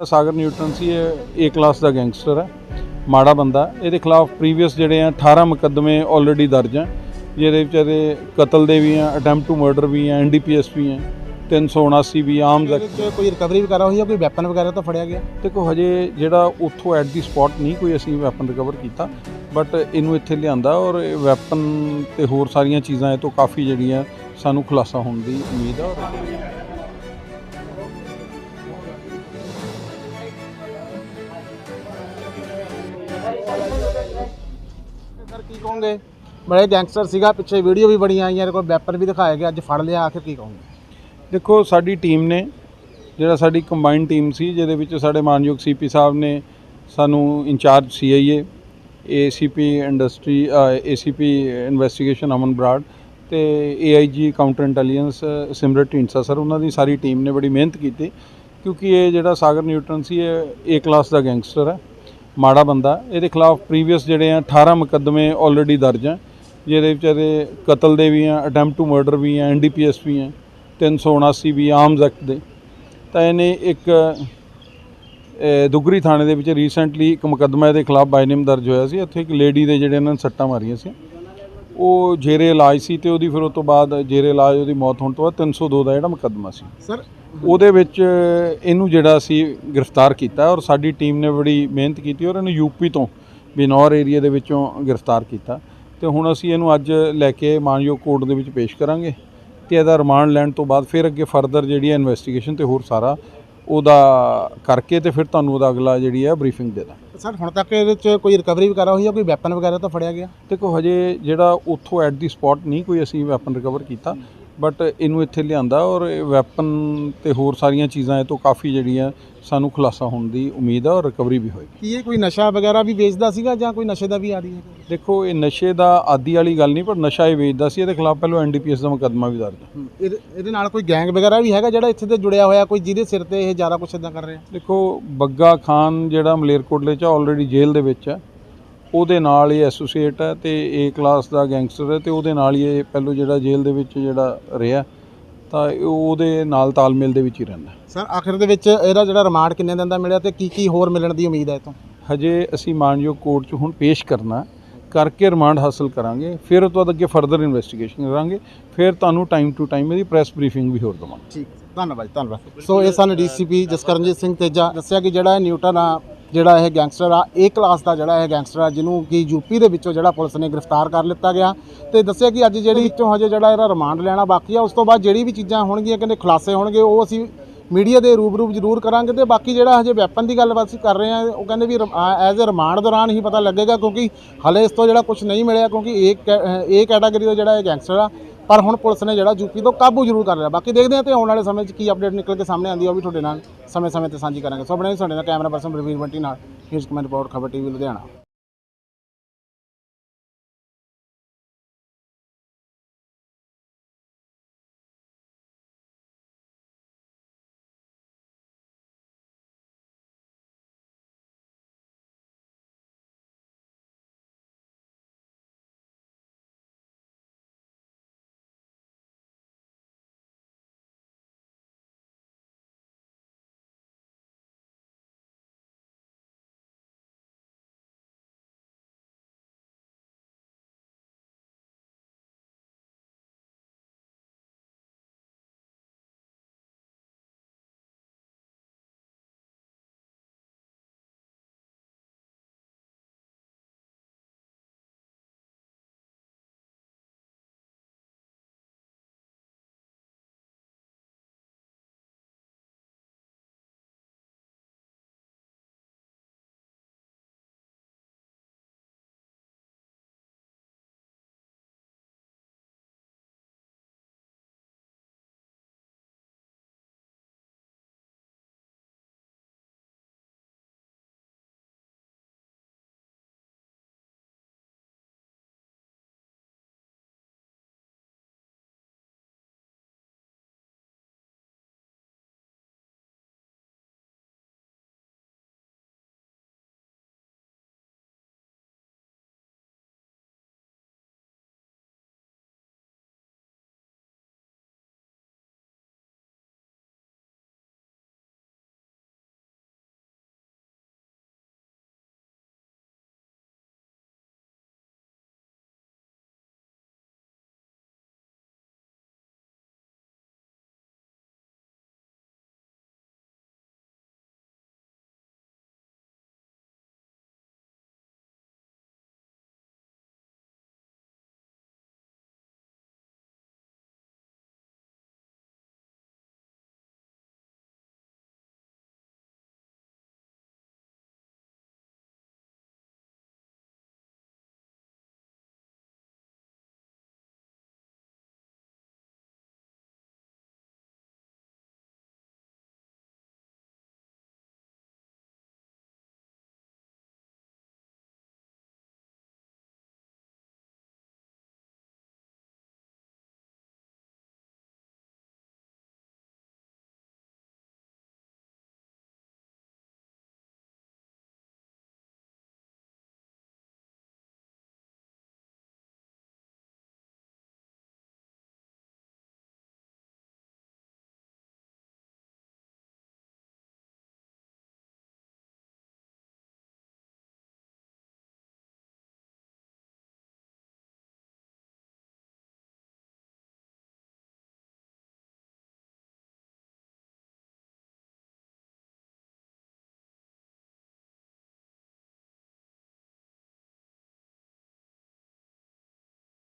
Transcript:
ਸਾਗਰ Newton ਸੀ ਇਹ A class the gangster ਹੈ ਮਾੜਾ ਬੰਦਾ। ਇਹਦੇ ਖਿਲਾਫ ਪ੍ਰੀਵੀਅਸ ਜਿਹੜੇ ਆ 18 ਮੁਕੱਦਮੇ ਆਲਰੇਡੀ ਦਰਜ ਜਿਹਦੇ ਵਿੱਚ ਇਹਦੇ ਕਤਲ ਦੇ ਵੀ ਆ ਅਟੈਂਪਟ ਟੂ ਮਰਡਰ ਵੀ ਆ ਐਨਡੀਪੀਐਸ ਵੀ ਆ 379 ਵੀ ਆਰਮਸ ਵਿੱਚ ਕੋਈ ਰਿਕਵਰੀ ਵਗੈਰਾ ਹੋਈ ਹੈ ਕੋਈ ਵੈਪਨ ਵਗੈਰਾ ਤਾਂ ਫੜਿਆ ਗਿਆ? ਦੇਖੋ ਹਜੇ ਜਿਹੜਾ ਉੱਥੋਂ ਐਟ ਦੀ ਸਪੌਟ ਨਹੀਂ ਕੋਈ ਅਸੀਂ ਵੈਪਨ ਰਿਕਵਰ ਕੀਤਾ ਬਟ ਇਹਨੂੰ ਇੱਥੇ ਲਿਆਂਦਾ ਔਰ ਇਹ ਵੈਪਨ ਤੇ ਹੋਰ ਸਾਰੀਆਂ ਚੀਜ਼ਾਂ ਇਹ ਤੋਂ ਕਾਫੀ ਜਿਹੜੀਆਂ ਸਾਨੂੰ ਖੁਲਾਸਾ ਹੋਣ ਦੀ ਉਮੀਦ ਹੈ ਔਰ ਕੀ ਕਹੋਗੇ? ਬੜੇ ਗੈਂਗਸਟਰ ਸੀਗਾ, ਪਿੱਛੇ ਵੀਡੀਓ ਵੀ ਬੜੀਆਂ ਆਈਆਂ, ਇਹਦੇ ਕੋਲ ਵੈਪਨ ਵੀ ਦਿਖਾਇਆ ਗਿਆ ਅੱਜ ਫੜ ਲਿਆ, ਆਖਿਰ ਕੀ ਕਹੋਗੇ? ਦੇਖੋ, ਸਾਡੀ ਟੀਮ ਨੇ, ਜਿਹੜਾ ਸਾਡੀ ਕੰਬਾਈਨ ਟੀਮ ਸੀ, ਜਿਹਦੇ ਵਿੱਚ ਸਾਡੇ ਮਾਨਯੋਗ ਸੀਪੀ ਸਾਹਿਬ ਨੇ ਸਾਨੂੰ incharge CIA ACP industry ACP investigation Aman Brar ਤੇ AIG counter intelligence Simrat Dhindsa sir ਉਹਨਾਂ ਦੀ ਸਾਰੀ ਟੀਮ ਨੇ ਬੜੀ ਮਿਹਨਤ ਕੀਤੀ, ਕਿਉਂਕਿ ਇਹ ਜਿਹੜਾ ਸਾਗਰ ਨਿਊਟਨ ਸੀ, ਇਹ ਏ ਕਲਾਸ ਦਾ ਗੈਂਗਸਟਰ ਹੈ। ਮਾੜਾ ਬੰਦਾ ਇਹਦੇ ਖਿਲਾਫ ਪ੍ਰੀਵੀਅਸ ਜਿਹੜੇ ਆ 18 ਮੁਕੱਦਮੇ ਆਲਰੇਡੀ ਦਰਜ ਹੈ ਜਿਹਦੇ ਵਿਚਾਰੇ ਕਤਲ ਦੇ ਵੀ ਆ ਅਟੈਂਪਟ ਟੂ ਮਰਡਰ ਵੀ ਆ ਐਨਡੀਪੀਐਸ ਵੀ ਆ 379 ਵੀ ਆਰਮਸ ਐਕਟ ਦੇ। ਤਾਂ ਇਹਨੇ ਇੱਕ ਅਹ, ਦੁਗਰੀ ਥਾਣੇ ਦੇ ਵਿੱਚ ਰੀਸੈਂਟਲੀ ਇੱਕ ਮੁਕੱਦਮਾ ਇਹਦੇ ਖਿਲਾਫ ਬਾਈ ਨੇਮ ਦਰਜ ਹੋਇਆ ਸੀ। ਇੱਥੇ ਇੱਕ ਲੇਡੀ ਦੇ ਜਿਹੜੇ ਇਹਨਾਂ ਨੇ ਸੱਟਾਂ ਮਾਰੀਆਂ ਸੀ। ਉਹ ਜੇਰੇ ਇਲਾਜ ਸੀ ਤੇ ਉਹਦੀ ਫਿਰ ਉਸ ਤੋਂ ਬਾਅਦ ਜੇਰੇ ਇਲਾਜ ਉਹਦੀ ਮੌਤ ਹੋਣ ਤੋਂ ਬਾਅਦ 302 ਦਾ ਜਿਹੜਾ ਮੁਕੱਦਮਾ ਸੀ। ਸਰ ਉਹਦੇ ਵਿੱਚ ਇਹਨੂੰ ਜਿਹੜਾ ਸੀ ਗ੍ਰਿਫਤਾਰ ਕੀਤਾ ਔਰ ਸਾਡੀ ਟੀਮ ਨੇ ਬੜੀ ਮਿਹਨਤ ਕੀਤੀ ਔਰ ਇਹਨੂੰ ਯੂਪੀ ਤੋਂ ਬਿਨੌਰ ਏਰੀਆ ਦੇ ਵਿੱਚੋਂ ਗ੍ਰਿਫਤਾਰ ਕੀਤਾ। ਤੇ ਹੁਣ ਅਸੀਂ ਇਹਨੂੰ ਅੱਜ ਲੈ ਕੇ ਮਾਨਯੋਗ ਕੋਰਟ ਦੇ ਵਿੱਚ ਪੇਸ਼ ਕਰਾਂਗੇ ਤੇ ਇਹਦਾ ਰਿਮਾਂਡ ਲੈਣ ਤੋਂ ਬਾਅਦ ਫਿਰ ਅੱਗੇ ਫਰਦਰ ਜਿਹੜੀ ਹੈ ਇਨਵੈਸਟੀਗੇਸ਼ਨ ਤੇ ਹੋਰ ਸਾਰਾ ਉਹਦਾ ਕਰਕੇ ਤੇ ਫਿਰ ਤੁਹਾਨੂੰ ਉਹਦਾ ਅਗਲਾ ਜਿਹੜੀ ਹੈ ਬਰੀਫਿੰਗ ਦੇ ਦਾਂ ਸਰ, ਹੁਣ ਤੱਕ ਇਹਦੇ 'ਚ ਕੋਈ ਰਿਕਵਰੀ ਵਗੈਰਾ ਹੋਈ ਹੈ ਕੋਈ ਵੈਪਨ ਵਗੈਰਾ ਤਾਂ ਫੜਿਆ ਗਿਆ? ਦੇਖੋ, ਹਜੇ ਜਿਹੜਾ ਉੱਥੋਂ ਐਟ ਦੀ ਸਪੌਟ ਨਹੀਂ ਕੋਈ ਅਸੀਂ ਵੈਪਨ ਰਿਕਵਰ ਕੀਤਾ। ਬਟ ਇਹਨੂੰ ਇੱਥੇ ਲਿਆਂਦਾ ਔਰ ਇਹ ਵੈਪਨ ਤੇ ਹੋਰ ਸਾਰੀਆਂ ਚੀਜ਼ਾਂ ਇਹ ਤੋਂ ਕਾਫੀ ਜਿਹੜੀਆਂ ਸਾਨੂੰ ਖੁਲਾਸਾ ਹੋਣ ਦੀ ਉਮੀਦ ਹੈ ਔਰ ਰਿਕਵਰੀ ਵੀ ਹੋਏਗੀ। ਕੀ ਇਹ ਕੋਈ ਨਸ਼ਾ ਵਗੈਰਾ ਵੀ ਵੇਚਦਾ ਸੀਗਾ ਜਾਂ ਕੋਈ ਨਸ਼ੇ ਦਾ ਵੀ ਆਦੀ ਹੈ? ਦੇਖੋ ਇਹ ਨਸ਼ੇ ਦਾ ਆਦੀ ਵਾਲੀ ਗੱਲ ਨਹੀਂ ਪਰ ਨਸ਼ਾ ਇਹ ਵੇਚਦਾ ਸੀ ਇਹਦੇ ਖਿਲਾਫ ਪਹਿਲਾਂ ਐਨਡੀਪੀਐਸ ਦਾ ਮੁਕੱਦਮਾ ਵੀ ਦਰਜ ਹੈ। ਇਹਦੇ ਇਹਦੇ ਨਾਲ ਕੋਈ ਗੈਂਗ ਵਗੈਰਾ ਵੀ ਹੈਗਾ ਜਿਹੜਾ ਇੱਥੇ ਤੇ ਜੁੜਿਆ ਹੋਇਆ ਕੋਈ ਜਿਹਦੇ ਸਿਰ ਤੇ ਇਹ ਜ਼ਿਆਦਾ ਕੁਛ ਇਦਾਂ ਕਰ ਰਿਹਾ? ਦੇਖੋ ਬੱਗਾ ਖਾਨ ਜਿਹੜਾ ਮਲੇਰਕੋਟਲੇ ਚ ਆਲਰੇਡੀ ਜੇਲ੍ਹ ਦੇ ਵਿੱਚ ਹੈ ਉਹਦੇ ਨਾਲ ਇਹ ਐਸੋਸੀਏਟ ਹੈ ਤੇ ਏ ਕਲਾਸ ਦਾ ਗੈਂਗਸਟਰ ਹੈ ਤੇ ਉਹਦੇ ਨਾਲ ਹੀ ਇਹ ਪਹਿਲੋਂ ਜਿਹੜਾ ਜੇਲ੍ਹ ਦੇ ਵਿੱਚ ਜਿਹੜਾ ਰਿਹਾ ਤਾਂ ਉਹਦੇ ਨਾਲ ਤਾਲਮੇਲ ਦੇ ਵਿੱਚ ਹੀ ਰਹਿੰਦਾ। ਸਰ ਆਖਿਰ ਦੇ ਵਿੱਚ ਇਹਦਾ ਜਿਹੜਾ ਰਿਮਾਂਡ ਕਿੰਨੇ ਦਿਨ ਦਾ ਮਿਲਿਆ ਤੇ ਕੀ ਕੀ ਹੋਰ ਮਿਲਣ ਦੀ ਉਮੀਦ ਹੈ ਇਹ ਤੋਂ ਹਜੇ ਅਸੀਂ ਮਾਨਯੋਗ ਕੋਰਟ 'ਚ ਹੁਣ ਪੇਸ਼ ਕਰਨਾ ਕਰਕੇ ਰਿਮਾਂਡ ਹਾਸਲ ਕਰਾਂਗੇ ਫਿਰ ਉਹ ਤੋਂ ਅੱਗੇ ਫਰਦਰ ਇਨਵੈਸਟੀਗੇਸ਼ਨ ਕਰਾਂਗੇ ਫਿਰ ਤੁਹਾਨੂੰ ਟਾਈਮ ਟੂ ਟਾਈਮ ਇਹਦੀ ਪ੍ਰੈਸ ਬਰੀਫਿੰਗ ਵੀ ਹੋਰ ਦਵਾਂਗੇ। ਠੀਕ ਧੰਨਵਾਦ ਧੰਨਵਾਦ। ਸੋ ਇਹ ਸਨ ਡੀਸੀਪੀ ਜਸਕਰਨਜੀਤ ਸਿੰਘ ਤੇਜਾ ਦੱਸਿਆ ਕਿ ਜਿਹੜਾ ਨਿਊਟਨ ਆ ਜਿਹੜਾ ਇਹ ਗੈਂਗਸਟਰ ਆ ਏ ਕਲਾਸ ਦਾ ਜਿਹੜਾ ਇਹ ਗੈਂਗਸਟਰ ਆ, ਜਿਹਨੂੰ ਕਿ ਯੂਪੀ ਦੇ ਵਿੱਚੋਂ ਜਿਹੜਾ ਪੁਲਿਸ ਨੇ ਗ੍ਰਿਫਤਾਰ ਕਰ ਲਿੱਤਾ ਗਿਆ। ਤੇ ਦੱਸਿਆ ਕਿ ਅੱਜ ਜਿਹੜੀ ਵਿੱਚੋਂ ਹਜੇ ਜਿਹੜਾ ਇਹਦਾ ਰਿਮਾਂਡ ਲੈਣਾ ਬਾਕੀ ਆ, ਉਸ ਤੋਂ ਬਾਅਦ ਜਿਹੜੀ ਵੀ ਚੀਜ਼ਾਂ ਹੋਣਗੀਆਂ, ਕਹਿੰਦੇ ਖੁਲਾਸੇ ਹੋਣਗੇ, ਉਹ ਅਸੀਂ ਮੀਡੀਆ ਦੇ ਰੂਬਰੂ ਜ਼ਰੂਰ ਕਰਾਂਗੇ ਤੇ ਬਾਕੀ ਜਿਹੜਾ ਹਜੇ ਵੈਪਨ ਦੀ ਗੱਲ ਅਸੀਂ ਕਰ ਰਹੇ ਆ ਉਹ ਕਹਿੰਦੇ ਵੀ ਐਜ਼ ਅ ਰਿਮਾਂਡ ਦੌਰਾਨ ਹੀ ਪਤਾ ਲੱਗੇਗਾ ਕਿਉਂਕਿ ਹਲੇ ਇਸ ਤੋਂ ਜਿਹੜਾ ਕੁਝ ਨਹੀਂ ਮਿਲਿਆ, ਕਿਉਂਕਿ ਇੱਕ ਇਹ ਕੈਟਾਗਰੀ ਦਾ ਜਿਹੜਾ ਇਹ ਗੈਂਗਸਟਰ ਆ ਪਰ ਹੁਣ ਪੁਲਿਸ ਨੇ ਜਿਹੜਾ ਯੂਪੀ ਤੋਂ ਕਾਬੂ ਜ਼ਰੂਰ ਕਰ ਲਿਆ। ਬਾਕੀ ਦੇਖਦੇ ਹਾਂ ਤੇ ਆਉਣ ਵਾਲੇ ਸਮੇਂ 'ਚ ਕੀ ਅਪਡੇਟ ਨਿਕਲ ਕੇ ਸਾਹਮਣੇ ਆਉਂਦੀ ਆ, ਉਹ ਵੀ ਤੁਹਾਡੇ ਨਾਲ ਸਮੇਂ-ਸਮੇਂ ਤੇ ਸਾਂਝੀ ਕਰਾਂਗੇ। ਸੋ ਆਪਣੇ ਸਾਡੇ ਨਾਲ ਕੈਮਰਾ ਪਰਸਨ ਰਵੀਰ ਬੰਟੀ ਨਾਲ ਨਿਊਜ਼ ਕਮੈਂਟ ਰਿਪੋਰਟ, ਖਬਰ ਟੀਵੀ ਲੁਧਿਆਣਾ।